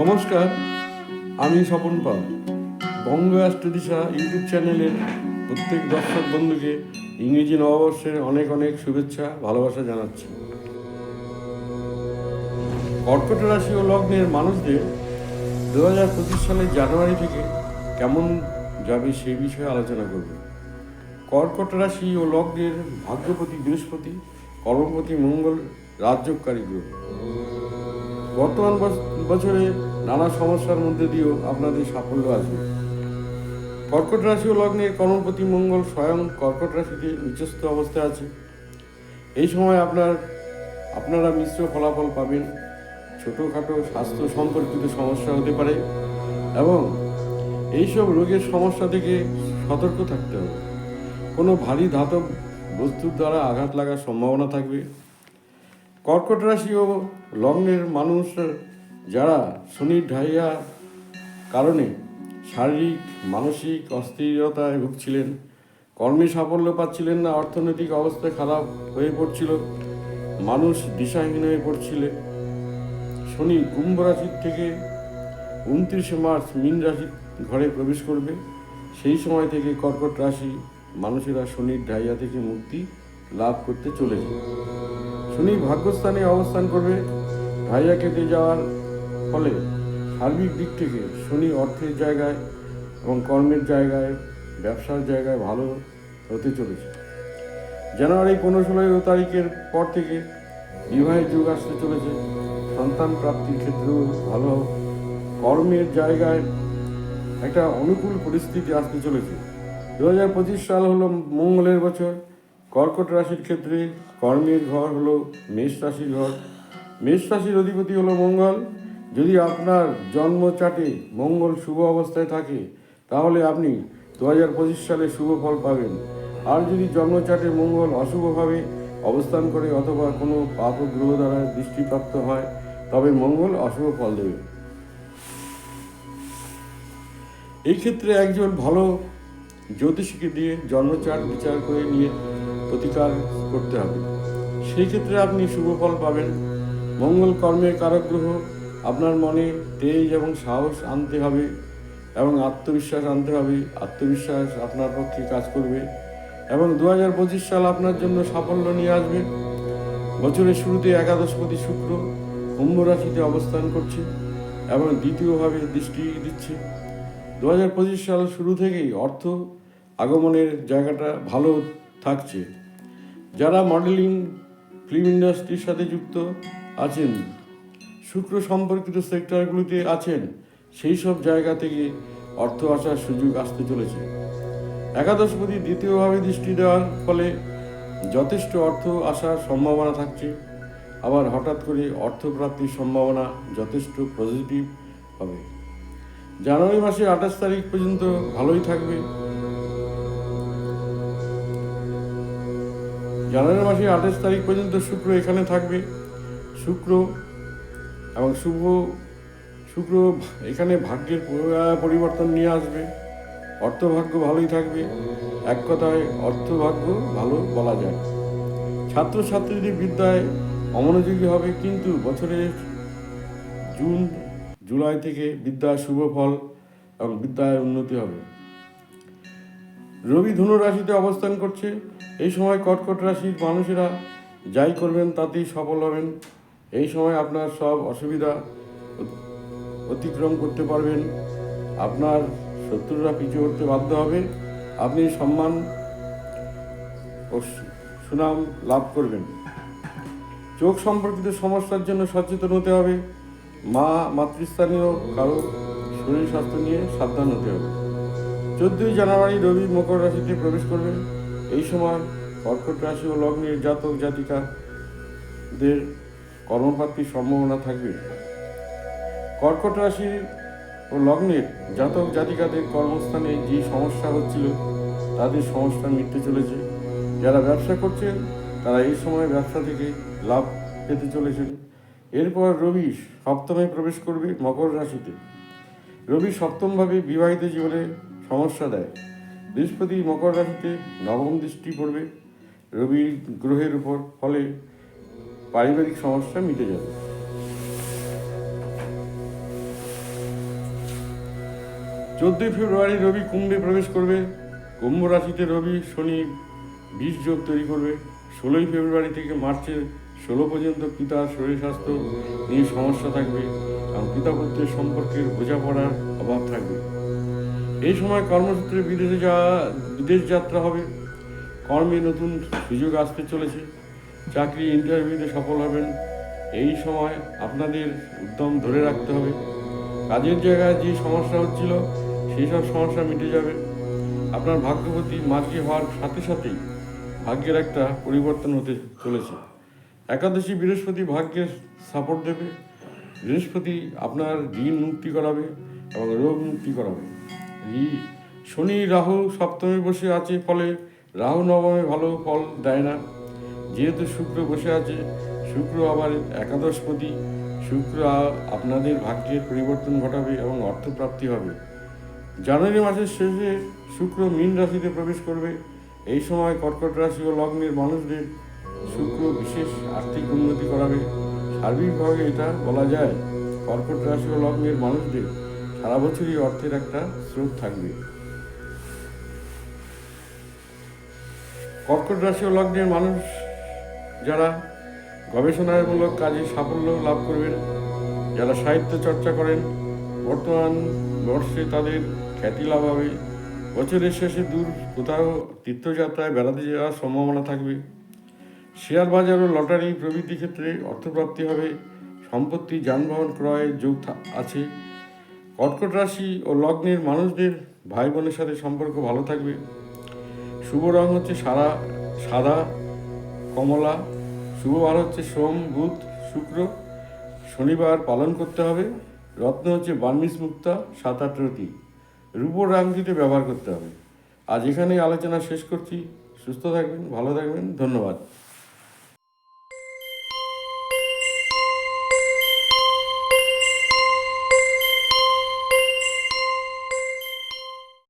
নমস্কার, আমি স্বপন পাল। বঙ্গ অ্যাস্ট্রোদিশা ইউটিউব চ্যানেলের প্রত্যেক দর্শক বন্ধুকে ইংরেজি নববর্ষের অনেক অনেক শুভেচ্ছা, ভালোবাসা জানাচ্ছি। কর্কট রাশি ও লগ্নের মানুষদের দু হাজার পঁচিশ সালের জানুয়ারি থেকে কেমন যাবে সেই বিষয়ে আলোচনা করব। কর্কট রাশি ও লগ্নের ভাগ্যপতি বৃহস্পতি, কর্মপতি মঙ্গল রাজ্যকারী গ্রহ। বর্তমান বছ- বছরে নানা সমস্যার মধ্যে দিয়েও আপনাদের সাফল্য আসবে কর্কট রাশি ও লগ্নের কর্মপতি মঙ্গল স্বয়ং কর্কট রাশিতে নিচস্থ অবস্থায় আছে। এই সময় আপনার, আপনারা মিশ্র ফলাফল পাবেন। ছোটোখাটো স্বাস্থ্য সম্পর্কিত সমস্যা হতে পারে এবং এইসব রোগের সমস্যা থেকে সতর্ক থাকতে হবে। কোনো ভারী ধাতব বস্তুর দ্বারা আঘাত লাগার সম্ভাবনা থাকবে। কর্কট রাশি ও লগ্নের মানুষ যারা শনির ঢাইয়া কারণে শারীরিক, মানসিক অস্থিরতায় ভুগছিলেন, কর্মে সাফল্য পাচ্ছিলেন না, অর্থনৈতিক অবস্থা খারাপ হয়ে পড়ছিল, মানুষ দিশাহীন হয়ে পড়ছিলেন শনি কুম্ভ রাশির থেকে উনত্রিশে মার্চ মীন রাশি ঘরে প্রবেশ করবে। সেই সময় থেকে কর্কট রাশি মানুষেরা শনির ঢাইয়া থেকে মুক্তি লাভ করতে চলেছে। শনি ভাগ্যস্থানে অবস্থান করবে ঢাইয়া কেটে যাওয়ার ফলে সার্বিক দিক থেকে শনি অর্থের জায়গায় এবং কর্মের জায়গায়, ব্যবসার জায়গায় ভালো হতে চলেছে। জানুয়ারি পনেরো ষোলো তারিখের পর থেকে বিবাহের যুগ আসতে চলেছে। সন্তান প্রাপ্তির ক্ষেত্রেও ভালো। কর্মের জায়গায় একটা অনুকূল পরিস্থিতি আসতে চলেছে। দু হাজার পঁচিশ সাল হলো মঙ্গলের বছর। কর্কট রাশির ক্ষেত্রে কর্মের ঘর হলো মেষ রাশির ঘর। মেষ রাশির অধিপতি হলো মঙ্গল। যদি আপনার জন্ম চাটে মঙ্গল শুভ অবস্থায় থাকে, তাহলে আপনি দু হাজার পঁচিশ সালে শুভ ফল পাবেন। আর যদি জন্মচাটে মঙ্গল অশুভভাবে অবস্থান করে অথবা কোনো পাপ গ্রহ দ্বারা দৃষ্টিপ্রাপ্ত হয়, তবে মঙ্গল অশুভ ফল দেবে। এই ক্ষেত্রে একজন ভালো জ্যোতিষীকে দিয়ে জন্মচাট বিচার করে নিয়ে প্রতিকার করতে হবে। সেই ক্ষেত্রে আপনি শুভ ফল পাবেন। মঙ্গল কর্মের কারক গ্রহ আপনার মনে তেজ এবং সাহস আনতে হবে এবং আত্মবিশ্বাস আনতে হবে। আত্মবিশ্বাস আপনার পক্ষে কাজ করবে এবং দু হাজার পঁচিশ সাল আপনার জন্য সাফল্য নিয়ে আসবে। বছরের শুরুতে একাদশপতি শুক্র কুম্ভ রাশিতে অবস্থান করছে এবং দ্বিতীয়ভাবে দৃষ্টি দিচ্ছে। দু হাজার পঁচিশ সাল শুরু থেকেই অর্থ আগমনের জায়গাটা ভালো থাকছে। যারা মডেলিং ফিল্ম ইন্ডাস্ট্রির সাথে যুক্ত আছেন, শুক্র সম্পর্কিত সেক্টরগুলিতে আছেন, সেই সব জায়গা থেকে অর্থ আসার সুযোগ আসতে চলেছে। একাদশপতি দ্বিতীয়ভাবে দৃষ্টি দেওয়ার ফলে যথেষ্ট অর্থ আসার সম্ভাবনা থাকছে। আবার হঠাৎ করে অর্থপ্রাপ্তির সম্ভাবনা যথেষ্ট পজিটিভ হবে। জানুয়ারি মাসে আঠাশ তারিখ পর্যন্ত ভালোই থাকবে। জানুয়ারি মাসে আঠাশ তারিখ পর্যন্ত শুক্র এখানে থাকবে। শুক্র এবং শুভ, শুক্র এখানে ভাগ্যের পরিবর্তন নিয়ে আসবে। অর্থভাগ্য ভালোই থাকবে। এক কথায় অর্থভাগ্য ভালো বলা যায়। ছাত্রছাত্রীদের বিদ্যায় অমনোযোগী হবে, কিন্তু বছরের জুন, জুলাই থেকে বিদ্যার শুভ ফল এবং বিদ্যায় উন্নতি হবে। রবি ধনু রাশিতে অবস্থান করছে। এই সময় কর্কট রাশির মানুষেরা যাই করবেন তাতেই সফল হবেন। এই সময় আপনার সব অসুবিধা অতিক্রম করতে পারবেন। আপনার শত্রুরা পিছু করতে বাধ্য হবে। আপনি সম্মান ও সুনাম লাভ করবেন। চোখ সম্পর্কিত সমস্যার জন্য সচেতন হতে হবে। মা, মাতৃস্থানীয়, কারও শরীর স্বাস্থ্য নিয়ে সাবধান হতে হবে। চোদ্দই জানুয়ারি রবি মকর রাশিতে প্রবেশ করবে এই সময় কর্কট রাশি ও লগ্নের জাতক জাতিকাদের কর্মপ্রাপ্তির সম্ভাবনা থাকবে। কর্কট রাশি ও লগ্নের জাতক জাতিকাদের কর্মস্থানে যে সমস্যা হচ্ছিল, তাদের সমস্যা মিটতে চলেছে। যারা ব্যবসা করছেন, তারা এই সময় ব্যবসা থেকে লাভ পেতে চলেছেন। এরপর রবি সপ্তমে প্রবেশ করবে মকর রাশিতে। রবি সপ্তমভাবে বিবাহিত জীবনে সমস্যা দেয়। বৃহস্পতি মকর রাশিতে নবম দৃষ্টি পড়বে। রবি গ্রহের উপর, ফলে পারিবারিক সমস্যা মিটে যাবে। চোদ্দই ফেব্রুয়ারি রবি কুম্ভে প্রবেশ করবে। কুম্ভ রাশিতে রবি, শনি বিষ যোগ তৈরি করবে। ষোলোই ফেব্রুয়ারি থেকে মার্চের ষোলো পর্যন্ত পিতার শরীর স্বাস্থ্য নিয়ে সমস্যা থাকবে এবং পিতা পুত্রের সম্পর্কের বোঝাপড়ার অভাব থাকবে। এই সময় কর্মসূত্রে বিদেশে যাওয়া, বিদেশ যাত্রা হবে। কর্মে নতুন সুযোগ আসতে চলেছে। চাকরি ইন্টারভিউতে সফল হবেন। এই সময় আপনাদের উদ্যম ধরে রাখতে হবে। কাজের জায়গায় যে সমস্যা হচ্ছিল, সেই সব সমস্যা মিটে যাবে। আপনার ভাগ্যবতী মার্জি হওয়ার সাথে সাথেই ভাগ্যের একটা পরিবর্তন হতে চলেছে। একাদশী বৃহস্পতি ভাগ্যের সাপোর্ট দেবে। বৃহস্পতি আপনার ঋণ মুক্তি করাবে এবং রোগ মুক্তি করাবে। শনি রাহু সপ্তমে বসে আছে, ফলে রাহু নবমে ভালো ফল দেয় না। যেহেতু শুক্র বসে আছে, শুক্র আবার একাদশপতি। শুক্র আপনাদের ভাগ্যের পরিবর্তন ঘটাবে এবং অর্থপ্রাপ্তি হবে। জানুয়ারি মাসের শেষে শুক্র মীন রাশিতে প্রবেশ করবে। এই সময় কর্কট রাশি ও লগ্নের মানুষদের শুক্র বিশেষ আর্থিক উন্নতি করাবে। সার্বিকভাবে এটা বলা যায়। কর্কট রাশি ও লগ্নের মানুষদের সারা বছরই অর্থের একটা স্রোত থাকবে। কর্কট রাশি ও লগ্নের মানুষ যারা গবেষণামূলক কাজে সাফল্য লাভ করবেন, যারা সাহিত্য চর্চা করেন, বর্তমান বর্ষে তাদের খ্যাতি লাভ হবে। বছরের শেষে দূর কোথাও তীর্থযাত্রায় বেড়াতে যাওয়ার সম্ভাবনা থাকবে। শেয়ার বাজার ও লটারি প্রভৃতি ক্ষেত্রে অর্থপ্রাপ্তি হবে। সম্পত্তি, যানবাহন ক্রয়ের যোগ আছে। কর্কট রাশি ও লগ্নের মানুষদের ভাই বোনের সাথে সম্পর্ক ভালো থাকবে। শুভ রং হচ্ছে সারা, সাদা, কমলা। শুভ বার হচ্ছে সোম, বুধ, শুক্র। শনিবার পালন করতে হবে। রত্ন হচ্ছে বার্মিস মুক্তা, সাত, আট, রতি। রূপোর রাংটিতে ব্যবহার করতে হবে। আজ এখানেই আলোচনা শেষ করছি। সুস্থ থাকবেন, ভালো থাকবেন। ধন্যবাদ।